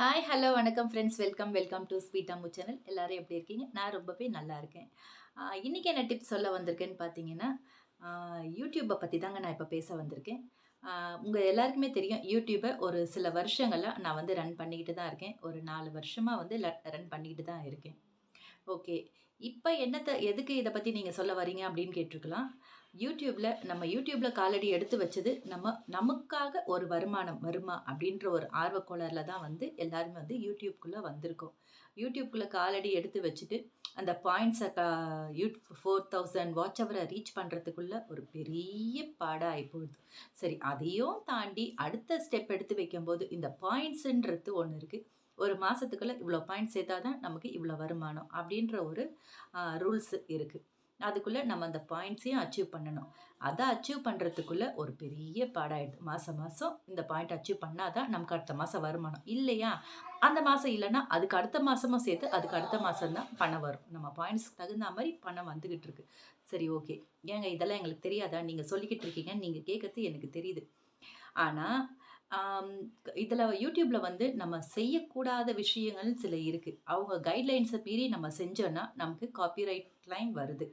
Hi hello வணக்கம் friends welcome welcome to sweet Ammu channel எல்லோரும் எப்படி இருக்கீங்க? நான் ரொம்பவே நல்லா இருக்கேன். இன்றைக்கி இன்னைக்கு என்ன டிப்ஸ் சொல்ல வந்திருக்கேன்னு பார்த்தீங்கன்னா யூடியூப்பை பற்றி தாங்க நான் இப்போ பேச வந்திருக்கேன். உங்கள் எல்லாருக்குமே தெரியும் யூடியூப்பை ஒரு சில வருஷங்களாக நான் வந்து ரன் பண்ணிக்கிட்டு தான் இருக்கேன். ஒரு நாலு வருஷமாக வந்து ரன் பண்ணிக்கிட்டு தான் இருக்கேன். ஓகே. இப்போ என்னத்தை எதுக்கு இதை பற்றி நீங்கள் சொல்ல வரீங்க அப்படின்னு கேட்டிருக்கலாம். யூடியூப்பில் நம்ம யூடியூப்பில் காலடி எடுத்து வச்சது நம்ம நமக்காக ஒரு வருமானம் வருமா அப்படின்ற ஒரு ஆர்வக்கோளரில் தான் வந்து எல்லாருமே வந்து யூடியூப்குள்ளே வந்திருக்கோம். யூடியூப்குள்ளே காலடி எடுத்து வச்சுட்டு அந்த பாயிண்ட்ஸை கா யூட் ஃபோர் தௌசண்ட் வாட்ச் அவரை ரீச் பண்ணுறதுக்குள்ளே ஒரு பெரிய பாடாக போகுது. சரி அதையும் தாண்டி அடுத்த ஸ்டெப் எடுத்து வைக்கும்போது இந்த பாயிண்ட்ஸுன்றது ஒன்று இருக்குது ஒரு மாதத்துக்குள்ளே இவ்வளோ பாயிண்ட் சேர்த்தா தான் நமக்கு இவ்வளோ வருமானம் அப்படின்ற ஒரு ரூல்ஸ் இருக்குது அதுக்குள்ளே நம்ம அந்த பாயிண்ட்ஸையும் அச்சீவ் பண்ணணும். அதை அச்சீவ் பண்ணுறதுக்குள்ளே ஒரு பெரிய பாடாயிடுது. மாதம் மாதம் இந்த பாயிண்ட் அச்சீவ் பண்ணால் தான் நமக்கு அடுத்த மாதம் வருமானம். இல்லையா? அந்த மாதம் இல்லைன்னா அதுக்கு அடுத்த மாதமும் சேர்த்து அதுக்கு அடுத்த மாதம் தான் பணம் வரும். நம்ம பாயிண்ட்ஸ்க்கு தகுந்த மாதிரி பணம் வந்துக்கிட்டு இருக்கு. சரி ஓகே ஏங்க இதெல்லாம் எங்களுக்கு தெரியாதா? நீங்கள் சொல்லிக்கிட்டு இருக்கீங்க நீங்கள் கேட்கறது எனக்கு தெரியுது. ஆனால் இதில் யூடியூப்பில் வந்து நம்ம செய்யக்கூடாத விஷயங்கள் சில இருக்குது அவங்க கைட்லைன்ஸை மீறி நம்ம செஞ்சோன்னா நமக்கு காப்பிரைட் கிளைம் வருது.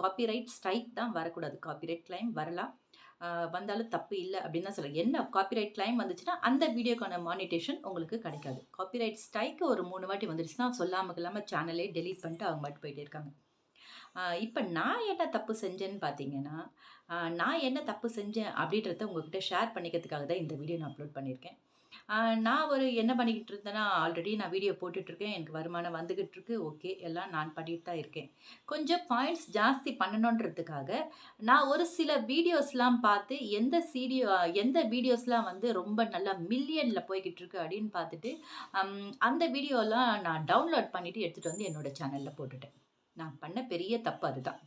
காப்பிரைட் ஸ்ட்ரைக் தான் வரக்கூடாது. காப்பிரைட் கிளைம் வரலாம். வந்தாலும் தப்பு இல்லை அப்படின்னு தான் சொல்ல என்ன காப்பிரைட் கிளைம் வந்துச்சுன்னா அந்த வீடியோக்கான மானிட்டேஷன் உங்களுக்கு கிடைக்காது. காப்பிரைட் ஸ்ட்ரைக்கு ஒரு மூணு வாட்டி வந்துருச்சுன்னா சொல்லாமல் இல்லாமல் சேனலே டெலீட் பண்ணிட்டு அவங்க மட்டும் போயிட்டே இருக்காங்க. இப்போ நான் என்ன தப்பு செஞ்சேன்னு பார்த்தீங்கன்னா நான் என்ன தப்பு செஞ்சேன் அப்படின்றத உங்ககிட்ட ஷேர் பண்ணிக்கிறதுக்காக தான் இந்த வீடியோ நான் அப்லோட் பண்ணியிருக்கேன். நான் ஒரு என்ன பண்ணிக்கிட்டு இருந்தேன்னா ஆல்ரெடி நான் வீடியோ போட்டுட்ருக்கேன் எனக்கு வருமானம் வந்துக்கிட்டு இருக்கு. ஓகே எல்லாம் நான் பண்ணிட்டு தான் இருக்கேன். கொஞ்சம் பாயிண்ட்ஸ் ஜாஸ்தி பண்ணணுன்றதுக்காக நான் ஒரு சில வீடியோஸ்லாம் பார்த்து எந்த சீடியோ எந்த வீடியோஸ்லாம் வந்து ரொம்ப நல்லா மில்லியனில் போய்கிட்டு இருக்கு அப்படின்னு பார்த்துட்டு அந்த வீடியோலாம் நான் டவுன்லோட் பண்ணிவிட்டு எடுத்துகிட்டு வந்து என்னோட சேனலில் போட்டுட்டேன். நான் பண்ண பெரிய தப்பு அதுதான்.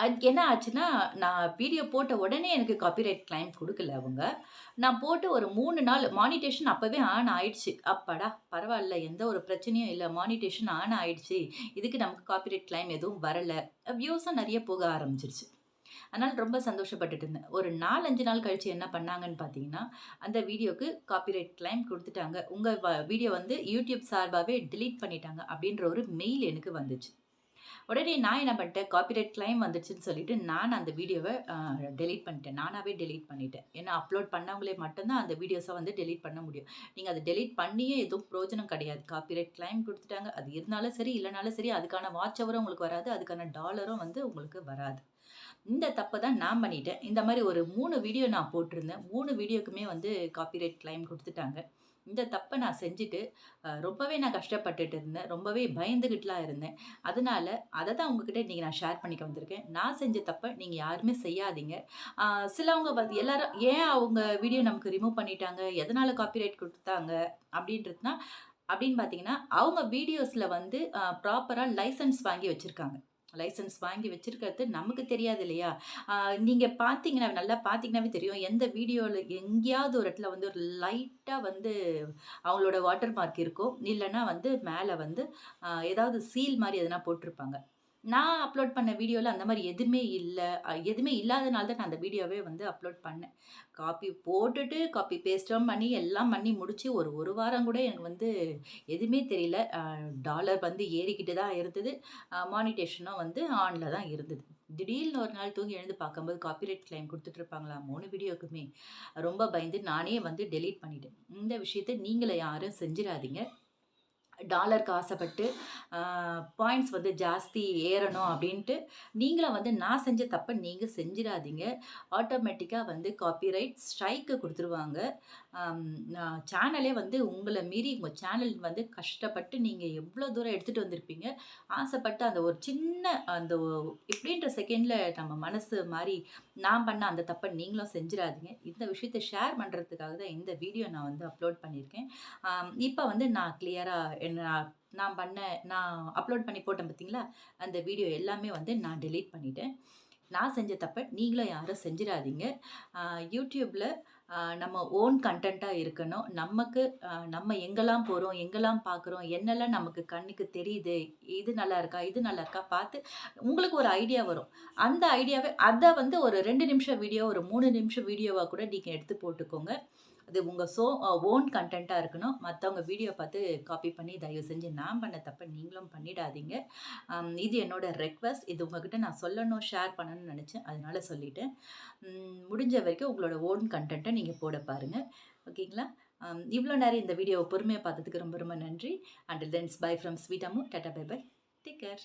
அது என்ன ஆச்சுன்னா நான் வீடியோ போட்ட உடனே எனக்கு காப்பிரைட் கிளைம் கொடுக்கல அவங்க. நான் போட்டு ஒரு மூணு நாள் மானிட்டேஷன் அப்போவே ஆன் ஆயிடுச்சு. அப்பாடா பரவாயில்ல எந்த ஒரு பிரச்சனையும் இல்லை. மானிட்டேஷன் ஆன் ஆயிடுச்சு. இதுக்கு நமக்கு காப்பிரைட் கிளைம் எதுவும் வரலை. வியூஸும் நிறைய போக ஆரம்பிச்சிருச்சு. அதனால் ரொம்ப சந்தோஷப்பட்டுட்டு இருந்தேன். ஒரு நாலஞ்சு நாள் கழிச்சு என்ன பண்ணாங்கன்னு பார்த்தீங்கன்னா அந்த வீடியோக்கு காப்பிரைட் கிளைம் கொடுத்துட்டாங்க. உங்கள் வீடியோ வந்து யூடியூப் சார்பாகவே டிலீட் பண்ணிட்டாங்க அப்படின்ற ஒரு மெயில் எனக்கு வந்துச்சு. உடனே நான் என்ன பண்ணிட்டேன் காப்பிரைட் கிளைம் வந்துச்சுன்னு சொல்லிட்டு நான் அந்த வீடியோவை டெலீட் பண்ணிட்டேன். நானாகவே டெலீட் பண்ணிட்டேன். ஏன்னா அப்லோட் பண்ணவங்களே மட்டும்தான் அந்த வீடியோஸை வந்து டெலீட் பண்ண முடியும். நீங்கள் அதை டெலீட் பண்ணியே எதுவும் பிரயோஜனம் கிடையாது. காப்பிரைட் கிளைம் கொடுத்துட்டாங்க. அது இருந்தாலும் சரி இல்லைனாலும் சரி அதுக்கான வாட்ச் ஹவரும் உங்களுக்கு வராது. அதுக்கான டாலரும் வந்து உங்களுக்கு வராது. இந்த தப்பை தான் நான் பண்ணிட்டேன். இந்த மாதிரி ஒரு மூணு வீடியோ நான் போட்டிருந்தேன். மூணு வீடியோக்குமே வந்து காப்பிரைட் கிளைம் கொடுத்துட்டாங்க. இந்த தப்பை நான் செஞ்சுட்டு ரொம்பவே நான் கஷ்டப்பட்டுட்டு இருந்தேன். ரொம்பவே பயந்துக்கிட்டுலாம் இருந்தேன். அதனால அதை தான் உங்ககிட்ட இன்றைக்கி நான் ஷேர் பண்ணிக்க வந்திருக்கேன். நான் செஞ்ச தப்பை நீங்கள் யாருமே செய்யாதீங்க. சிலவங்க வந்து எல்லாரும் ஏன் அவங்க வீடியோ நமக்கு ரிமூவ் பண்ணிட்டாங்க? எதனால் காப்பிரைட் கொடுத்தாங்க? அப்படின்றதுனா அப்படின்னு பார்த்தீங்கன்னா அவங்க வீடியோஸில் வந்து ப்ராப்பராக லைசன்ஸ் வாங்கி வச்சுருக்காங்க. லைசன்ஸ் வாங்கி வச்சுருக்கிறது நமக்கு தெரியாது இல்லையா? நீங்கள் பார்த்தீங்கன்னா நல்லா பார்த்தீங்கன்னாவே தெரியும். எந்த வீடியோவில் எங்கேயாவது ஒரு இடத்துல வந்து ஒரு லைட்டாக வந்து அவங்களோட வாட்டர் மார்க் இருக்கும். இல்லைன்னா வந்து மேலே வந்து ஏதாவது சீல் மாதிரி எதனா போட்டிருப்பாங்க. நான் அப்லோட் பண்ண வீடியோவில் அந்த மாதிரி எதுவுமே இல்லை. எதுவுமே இல்லாதனால தான் நான் அந்த வீடியோவே வந்து அப்லோட் பண்ணேன். காப்பி போட்டுட்டு காப்பி பேஸ்ட்டும் பண்ணி எல்லாம் பண்ணி முடித்து ஒரு ஒரு வாரம் கூட எனக்கு வந்து எதுவுமே தெரியல. டாலர் வந்து ஏறிக்கிட்டு தான் இருந்தது. மானிட்டேஷனும் வந்து ஆனில் தான் இருந்தது. திடீர்னு ஒரு நாள் தூங்கி எழுந்து பார்க்கும்போது காப்பிரைட் கிளைம் கொடுத்துட்டு இருப்பாங்களா மூணு வீடியோக்குமே ரொம்ப பயந்து நானே வந்து டெலீட் பண்ணிட்டேன். இந்த விஷயத்தை நீங்களே யாரும் செஞ்சிடாதீங்க. டாலருக்கு ஆசைப்பட்டு பாயிண்ட்ஸ் வந்து ஜாஸ்தி ஏறணும் அப்படின்ட்டு நீங்களும் வந்து நான் செஞ்ச தப்பை நீங்கள் செஞ்சிடாதீங்க. ஆட்டோமேட்டிக்காக வந்து காப்பிரைட் ஸ்ட்ரைக்கு கொடுத்துருவாங்க. சேனலே வந்து உங்களை மீறி உங்கள் சேனல் வந்து கஷ்டப்பட்டு நீங்கள் எவ்வளோ தூரம் எடுத்துகிட்டு வந்திருப்பீங்க. ஆசைப்பட்டு அந்த ஒரு சின்ன அந்த ஒ- இப்படின்ற செகண்டில் நம்ம மனசு மாதிரி நான் பண்ண அந்த தப்பை நீங்களும் செஞ்சிடாதீங்க. இந்த விஷயத்தை ஷேர் பண்ணுறதுக்காக தான் இந்த வீடியோ நான் வந்து அப்லோட் பண்ணியிருக்கேன். இப்போ வந்து நான் கிளியராக என்ன நான் பண்ண நான் அப்லோட் பண்ணி போட்டேன் பார்த்தீங்களா அந்த வீடியோ எல்லாமே வந்து நான் டெலீட் பண்ணிட்டேன். நான் செஞ்ச தப்பை நீங்களும் யாரும் செஞ்சிடாதீங்க. யூடியூப்பில் நம்ம ஓன் கண்டென்ட்டாக இருக்கணும். நமக்கு நம்ம எங்கெல்லாம் போகிறோம் எங்கெல்லாம் பார்க்குறோம் என்னெல்லாம் நமக்கு கண்ணுக்கு தெரியுது இது நல்லா இருக்கா இது நல்லா இருக்கா பார்த்து உங்களுக்கு ஒரு ஐடியா வரும். அந்த ஐடியாவை அதை வந்து ஒரு ரெண்டு நிமிஷம் வீடியோ ஒரு மூணு நிமிஷம் வீடியோவாக கூட நீங்கள் எடுத்து போட்டுக்கோங்க. அது உங்கள் சோ ஓன் கண்டென்ட்டாக இருக்கணும். மற்றவங்க வீடியோ பார்த்து காப்பி பண்ணி தயவு செஞ்சு நான் பண்ண தப்ப நீங்களும் பண்ணிடாதீங்க. இது என்னோட ரெக்வஸ்ட் இது உங்ககிட்ட நான் சொல்லணும் ஷேர் பண்ணணும்னு நினச்சேன். அதனால் சொல்லிட்டேன். முடிஞ்ச வரைக்கும் உங்களோட ஓன் கண்டென்ட்டை நீங்கள் போட பாருங்கள் ஓகேங்களா? இவ்வளோ நேரம் இந்த வீடியோவை பொறுமையாக பார்த்ததுக்கு ரொம்ப ரொம்ப நன்றி. And thanks bye from sweet Ammu tata bye bye take care